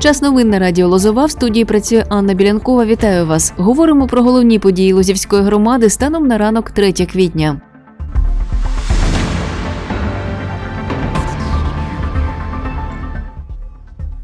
Час новин на радіо Лозова в студії працює Анна Білянкова. Вітаю вас. Говоримо про головні події Лозівської громади станом на ранок 3 квітня.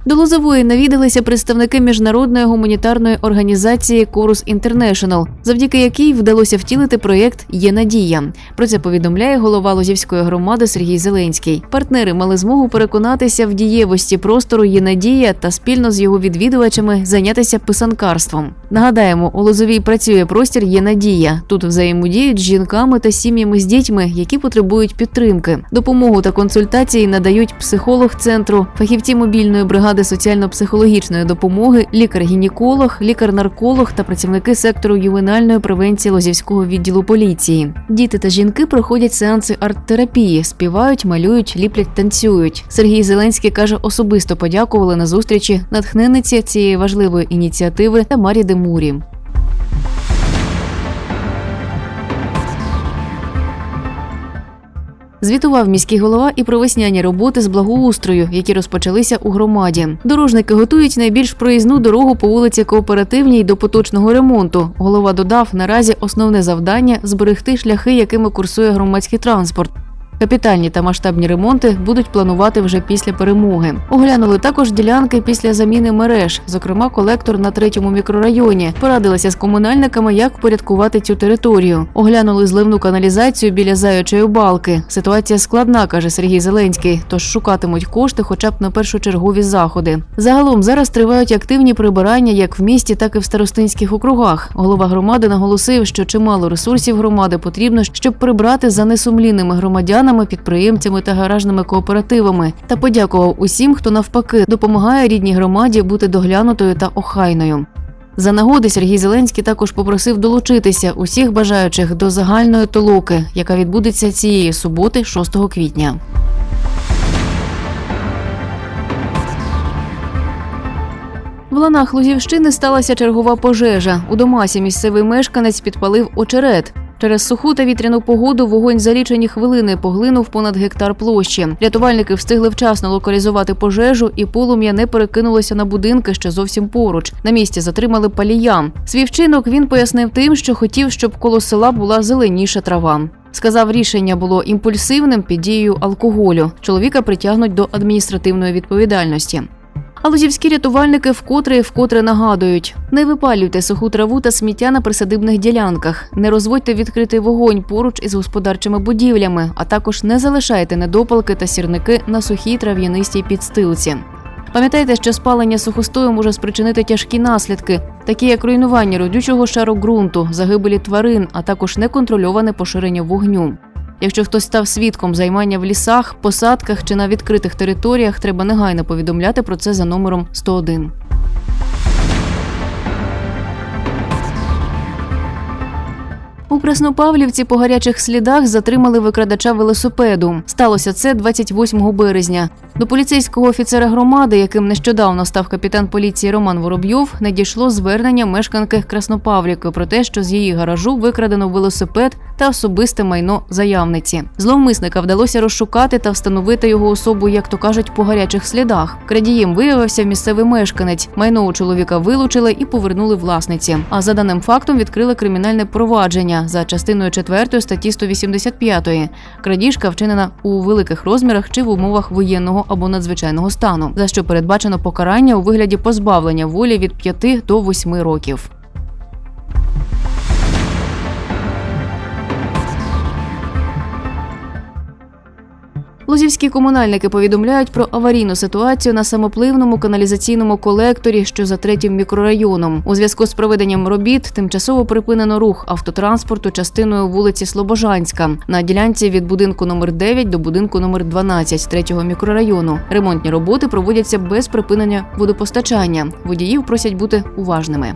До Лозової навідалися представники міжнародної гуманітарної організації Корус Інтернешнл, завдяки якій вдалося втілити проєкт Є надія. Про це повідомляє голова Лозівської громади Сергій Зеленський. Партнери мали змогу переконатися в дієвості простору Є надія та спільно з його відвідувачами зайнятися писанкарством. Нагадаємо, у Лозовій працює простір Є надія. Тут взаємодіють з жінками та сім'ями з дітьми, які потребують підтримки. Допомогу та консультації надають психолог центру, фахівці мобільної бригади соціально-психологічної допомоги, лікар-гінеколог, лікар-нарколог та працівники сектору ювенальної превенції Лозівського відділу поліції. Діти та жінки проходять сеанси арт-терапії, співають, малюють, ліплять, танцюють. Сергій Зеленський каже, особисто подякували на зустрічі натхненниці цієї важливої ініціативи Тамарі Демурі. Звітував міський голова і про весняні роботи з благоустрою, які розпочалися у громаді. Дорожники готують найбільш проїзну дорогу по вулиці Кооперативній до поточного ремонту. Голова додав, наразі основне завдання зберегти шляхи, якими курсує громадський транспорт. Капітальні та масштабні ремонти будуть планувати вже після перемоги. Оглянули також ділянки після заміни мереж, зокрема колектор на третьому мікрорайоні. Порадилися з комунальниками, як впорядкувати цю територію. Оглянули зливну каналізацію біля заячої балки. Ситуація складна, каже Сергій Зеленський. Тож шукатимуть кошти, хоча б на першочергові заходи. Загалом зараз тривають активні прибирання як в місті, так і в старостинських округах. Голова громади наголосив, що чимало ресурсів громади потрібно, щоб прибрати за несумлінними громадянами, підприємцями та гаражними кооперативами. Та подякував усім, хто навпаки допомагає рідній громаді бути доглянутою та охайною. За нагоди Сергій Зеленський також попросив долучитися усіх бажаючих до загальної толоки, яка відбудеться цієї суботи, 6 квітня. В ланах Лузівщини сталася чергова пожежа. У Домасі місцевий мешканець підпалив очерет. Через суху та вітряну погоду вогонь за лічені хвилини поглинув понад гектар площі. Рятувальники встигли вчасно локалізувати пожежу, і полум'я не перекинулося на будинки, що зовсім поруч. На місці затримали палія. Свій вчинок він пояснив тим, що хотів, щоб коло села була зеленіша трава. Сказав, рішення було імпульсивним під дією алкоголю. Чоловіка притягнуть до адміністративної відповідальності. А лузівські рятувальники вкотре і вкотре нагадують: не випалюйте суху траву та сміття на присадибних ділянках, не розводьте відкритий вогонь поруч із господарчими будівлями, а також не залишайте недопалки та сірники на сухій трав'янистій підстилці. Пам'ятайте, що спалення сухостою може спричинити тяжкі наслідки, такі як руйнування родючого шару ґрунту, загибелі тварин, а також неконтрольоване поширення вогню. Якщо хтось став свідком займання в лісах, посадках чи на відкритих територіях, треба негайно повідомляти про це за номером 101. У Краснопавлівці по гарячих слідах затримали викрадача велосипеду. Сталося це 28 березня. До поліцейського офіцера громади, яким нещодавно став капітан поліції Роман Воробйов, надійшло звернення мешканки Краснопавлівки про те, що з її гаражу викрадено велосипед та особисте майно заявниці. Зловмисника вдалося розшукати та встановити його особу, як то кажуть, по гарячих слідах. Крадієм виявився місцевий мешканець. Майно у чоловіка вилучили і повернули власниці. А за даним фактом відкрили кримінальне провадження за частиною 4 статті 185. Крадіжка вчинена у великих розмірах чи в умовах воєнного або надзвичайного стану, за що передбачено покарання у вигляді позбавлення волі від 5 до 8 років. Лозівські комунальники повідомляють про аварійну ситуацію на самопливному каналізаційному колекторі, що за третім мікрорайоном. У зв'язку з проведенням робіт тимчасово припинено рух автотранспорту частиною вулиці Слобожанська на ділянці від будинку номер 9 до будинку номер 12 третього мікрорайону. Ремонтні роботи проводяться без припинення водопостачання. Водіїв просять бути уважними.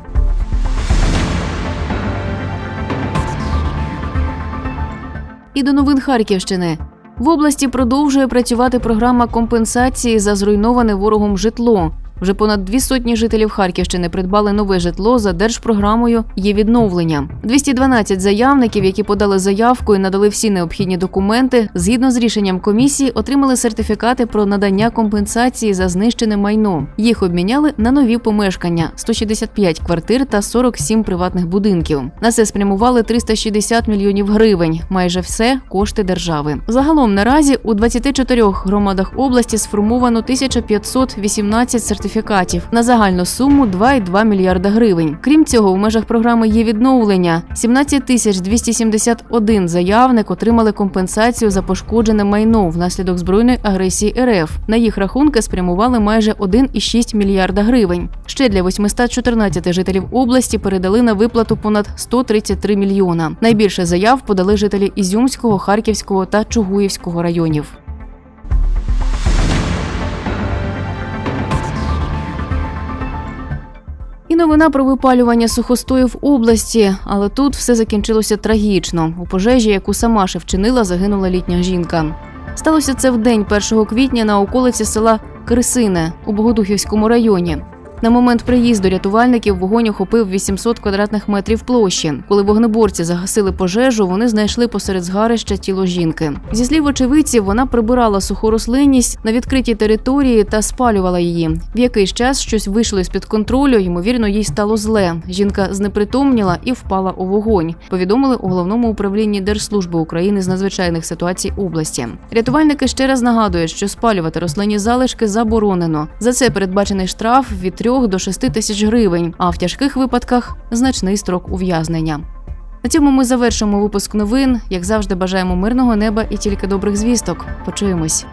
І до новин Харківщини. В області продовжує працювати програма компенсації за зруйноване ворогом житло. Вже понад дві сотні жителів Харківщини придбали нове житло за держпрограмою є відновлення. 212 заявників, які подали заявку і надали всі необхідні документи, згідно з рішенням комісії, отримали сертифікати про надання компенсації за знищене майно. Їх обміняли на нові помешкання: 165 квартир та 47 приватних будинків. На це спрямували 360 мільйонів гривень. Майже все кошти держави. Загалом наразі у 24 громадах області сформовано 1518 сертифікатів на загальну суму 2,2 мільярда гривень. Крім цього, в межах програми є відновлення. 17 тисяч 271 заявник отримали компенсацію за пошкоджене майно внаслідок збройної агресії РФ. На їх рахунки спрямували майже 1,6 мільярда гривень. Ще для 814 жителів області передали на виплату понад 133 мільйона. Найбільше заяв подали жителі Ізюмського, Харківського та Чугуївського районів. Новина про випалювання сухостою в області, але тут все закінчилося трагічно. У пожежі, яку сама ще вчинила, загинула літня жінка. Сталося це в день 1 квітня на околиці села Крисине у Богодухівському районі. На момент приїзду рятувальників вогонь охопив 800 квадратних метрів площі. Коли вогнеборці загасили пожежу, вони знайшли посеред згарища тіло жінки. Зі слів очевидців, вона прибирала суху рослинність на відкритій території та спалювала її. В якийсь час щось вийшло з під контролю. Ймовірно, їй стало зле. Жінка знепритомніла і впала у вогонь. Повідомили у головному управлінні Держслужби України з надзвичайних ситуацій області. Рятувальники ще раз нагадують, що спалювати рослинні залишки заборонено. За це передбачений штраф від 3 до 6 тисяч гривень, а в тяжких випадках значний строк ув'язнення. На цьому ми завершимо випуск новин. Як завжди, бажаємо мирного неба і тільки добрих звісток. Почуємось.